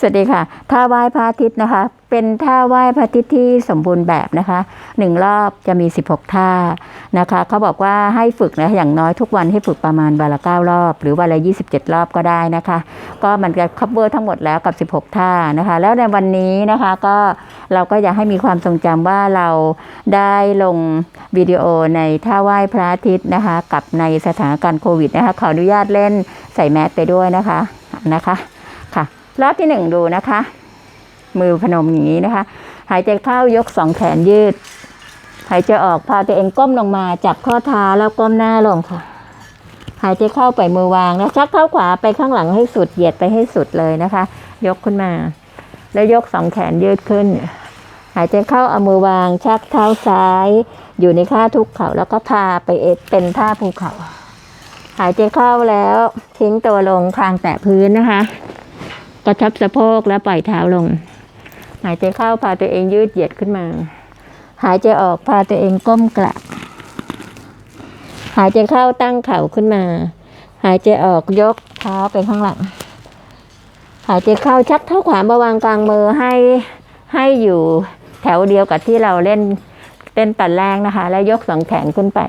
สวัสดีค่ะท่าไหว้พระอาทิตย์นะคะ เป็นท่าไหว้พระอาทิตย์ที่สมบูรณ์แบบนะคะหนึ่งรอบจะมี 16 ท่านะคะเขาบอกว่าให้ฝึกนะอย่างน้อยทุกวันให้ฝึกประมาณวันละ9รอบ หรือวันละ 27 รอบก็ได้นะคะ ก็มันจะคัฟเวอร์ทั้งหมดแล้วกับ 16 ท่านะคะ แล้วในวันนี้นะคะก็เราก็อยากให้มีความทรงจำว่าเราได้ลงวิดีโอในท่าไหว้พระอาทิตย์นะคะ กับในสถานการณ์โควิดนะคะขออนุญาตเล่นใส่แมสไปด้วยนะคะนะคะ รอบที่หนึ่งดูนะคะ มือพนมอย่างนี้นะคะ หายใจเข้ายกสองแขนยืด หายใจออกพาตัวเองก้มลงมาจับข้อเท้าแล้วก้มหน้าลงค่ะ หายใจเข้าไปมือวางนะชักเท้าขวาไปข้างหลังให้สุดเหยียดไปให้สุดเลยนะคะ ยกขึ้นมา แล้วยกสองแขนยืดขึ้น หายใจเข้าเอามือวาง ชักเท้าซ้าย อยู่ในท่าทุกเข่าแล้วก็พาไปเอ็ดเป็นท่าภูเขาหายใจเข้าแล้วทิ้งตัวลงคางแตะพื้นนะคะ กระชับสะโพกแล้วปล่อยเท้าลง หายใจเข้าพาตัวเองยืดเหยียดขึ้นมา หายใจออกพาตัวเองก้มกระหายใจเข้าตั้งเข่าขึ้นมา หายใจออกยกเท้าไปข้างหลัง หายใจเข้าชักเท้าขวามาวางกลางมือให้ให้อยู่แถวเดียวกับที่เราเล่นเล่นตอนแรกนะคะ แล้วยกสองแขนขึ้นไป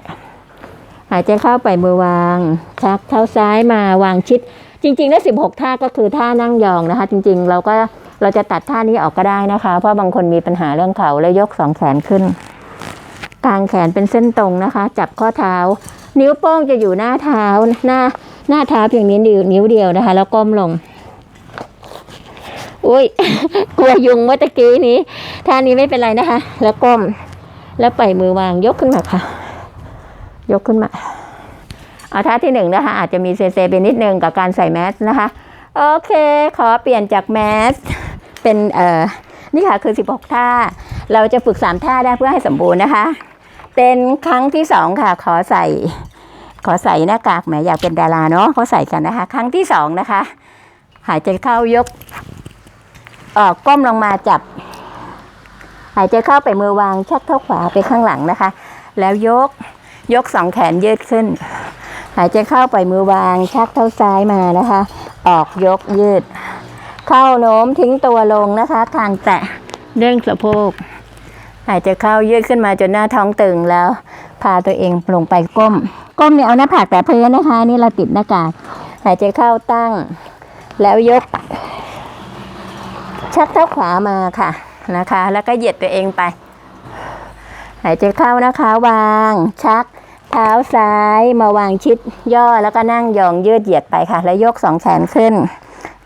หายใจเข้าไปมือวางชักเท้าซ้ายมาวางชิด จริงๆแล้16 ท่าก็คือท่านั่งยองนะคะ จริงๆ เราก็เราจะตัดท่านี้ออกก็ได้นะคะ เพราะบางคนมีปัญหาเรื่องเข่าแล้วยกสองแขนขึ้น กางแขนเป็นเส้นตรงนะคะ จับข้อเท้า นิ้วโป้งจะอยู่หน้าเท้าหน้าหน้าเท้าเพียงนี้นิ้วเดียวนะคะ แล้วก้มลงอุ้ยกลัวยุงเมื่อตะกี้นี้ท่านี้ไม่เป็นไรนะคะ แล้วก้ม แล้วปล่อยมือวางยกขึ้นมาค่ะ ยกขึ้นมา ท่าที่หนึ่งนะคะอาจจะมีเซเซไปนิดนึงกับการใส่แมสนะคะโอเค ขอเปลี่ยนจากแมสเป็นเอ่อนี่ค่ะคือ 16 ท่า เราจะฝึก 3 ท่าได้เพื่อให้สมบูรณ์นะคะ เป็นครั้งที่ 2 ค่ะ ขอใส่ ขอใส่หน้ากากแหมอยากเป็นดาราเนาะเขาใส่กันนะคะ ครั้งที่ 2 นะคะ หายใจเข้ายกออกก้มลงมาจับ หายใจเข้าไปมือวางชักเท้าขวาไปข้างหลังนะคะ แล้วยกยกสองแขนยืดขึ้น หายใจเข้าไปมือวาง ชักเท้าซ้ายมานะคะ ออกยกยืด เข้าโน้มทิ้งตัวลงนะคะคางแตะเรื่องสะโพก หายใจเข้ายืดขึ้นมาจนหน้าท้องตึงแล้ว พาตัวเองลงไปก้ม ก้มเนี่ยเอาหน้าผากแต่พื้นนะคะ นี่เราติดหน้ากากหายใจเข้าตั้ง แล้วยก ชักเท้าขวามาค่ะนะคะ แล้วก็เหยียดตัวเองไป หายใจเข้านะคะ วางชัก เท้าซ้ายมาวางชิดย่อแล้วก็นั่งยองยืดเหยียดไปค่ะ แล้วยกสองแขนขึ้น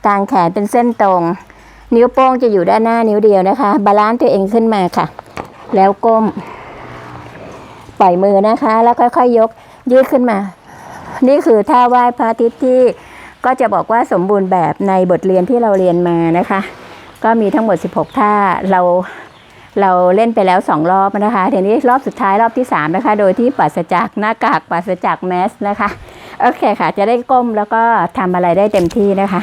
กางแขนเป็นเส้นตรง นิ้วโป้งจะอยู่ด้านหน้านิ้วเดียวนะคะ บาลานซ์ตัวเองขึ้นมาค่ะ แล้วก้ม ปล่อยมือนะคะ แล้วค่อยๆยกยืดขึ้นมา นี่คือท่าไหว้พระอาทิตย์ที่ก็จะบอกว่าสมบูรณ์แบบในบทเรียนที่เราเรียนมานะคะ ก็มีทั้งหมด 16 ท่าเรา เราเล่นไปแล้ว 2 รอบนะคะทีนี้รอบสุดท้ายรอบที่ 3 นะคะ โดยที่ปราศจากหน้ากากปราศจากแมสนะคะโอเคค่ะ จะได้ก้มแล้วก็ทำอะไรได้เต็มที่นะคะ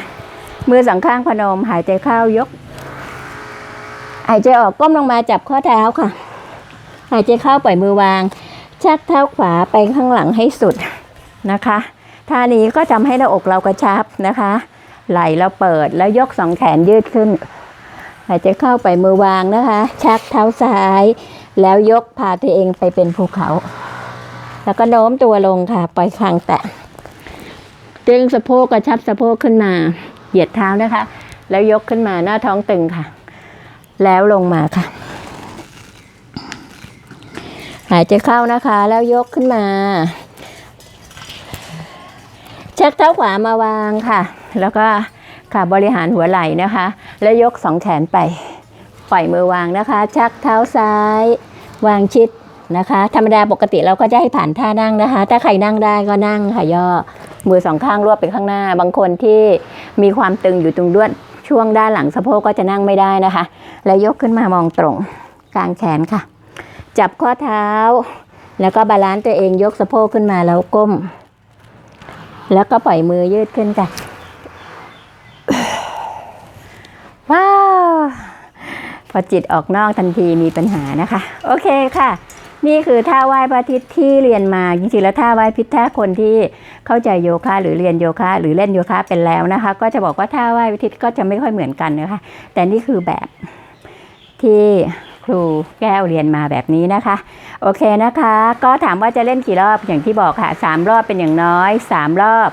มือสองข้างพนมหายใจเข้ายก หายใจออกก้มลงมาจับข้อเท้าค่ะ หายใจเข้าปล่อยมือวาง ชักเท้าขวาไปข้างหลังให้สุดนะคะท่านี้ก็ทำให้หน้าอกเรากระชับนะคะ ไหล่เราเปิดแล้วยกสองแขนยืดขึ้น หายใจเข้าไปมือวางนะคะ ชักเท้าซ้าย แล้วยกพาตัวเองไปเป็นภูเขา แล้วก็โน้มตัวลงค่ะ ปล่อยคางแตะดึงสะโพกกระชับสะโพกขึ้นมา เหยียดเท้านะคะ แล้วยกขึ้นมาหน้าท้องตึงค่ะ แล้วลงมาค่ะ หายใจเข้านะคะ แล้วยกขึ้นมาชักเท้าขวามาวางค่ะ แล้วก็ ค่ะบริหารหัวไหล่นะคะ แล้วยกสองแขนไปปล่อยมือวางนะคะ ชักเท้าซ้าย วางชิดนะคะ ธรรมดาปกติเราก็จะให้ผ่านท่านั่งนะคะ ถ้าใครนั่งได้ก็นั่งค่ะย่อมือสองข้างรวบไปข้างหน้า บางคนที่มีความตึงอยู่ตรงด้วนช่วงด้านหลังสะโพกก็จะนั่งไม่ได้นะคะ แล้วยกขึ้นมามองตรงกลางแขนค่ะ จับข้อเท้า แล้วก็บาลานซ์ตัวเองยกสะโพกขึ้นมาแล้วก้ม แล้วก็ปล่อยมือยืดขึ้นค่ะ ว้าว พ อจิตออกนอกทันทีมีปัญหานะคะ โอเคค่ะ นี่คือท่าไหว้พระอาทิตย์ที่เรียนมาจริงๆแล้วท่าไหว้พระอาทิตย์ถ้าคนที่เข้าใจโยคะหรือเรียนโยคะ หรือเล่นโยคะเป็นแล้วนะคะ ก็จะบอกว่าท่าไหว้พระอาทิตย์ก็จะไม่ค่อยเหมือนกันนะคะ แต่นี่คือแบบที่ครูแก้วเรียนมาแบบนี้นะคะ โอเคนะคะ ก็ถามว่าจะเล่นกี่รอบอย่างที่บอกค่ะสามรอบเป็นอย่างน้อยสามรอบ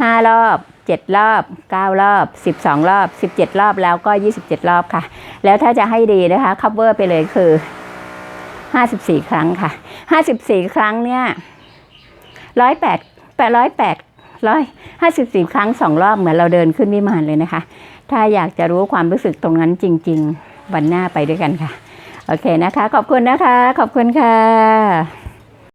ห้ารอบ เจ็ดรอบเก้ารอบสิบสองรอบสิบเจ็ดรอบแล้วก็ยี่สิบเจ็ดรอบค่ะ แล้วถ้าจะให้ดีนะคะ cover ไปเลยคือห้าสิบสี่ครั้งค่ะห้าสิบสี่ครั้งเนี่ยร้อยแปดแปดร้อยแปดร้อยห้าสิบสี่ครั้งสองรอบเหมือนเราเดินขึ้นวิมานเลยนะคะ ถ้าอยากจะรู้ความรู้สึกตรงนั้นจริง ๆ วันหน้าไปด้วยกันค่ะ โอเคนะคะ ขอบคุณนะคะ ขอบคุณค่ะ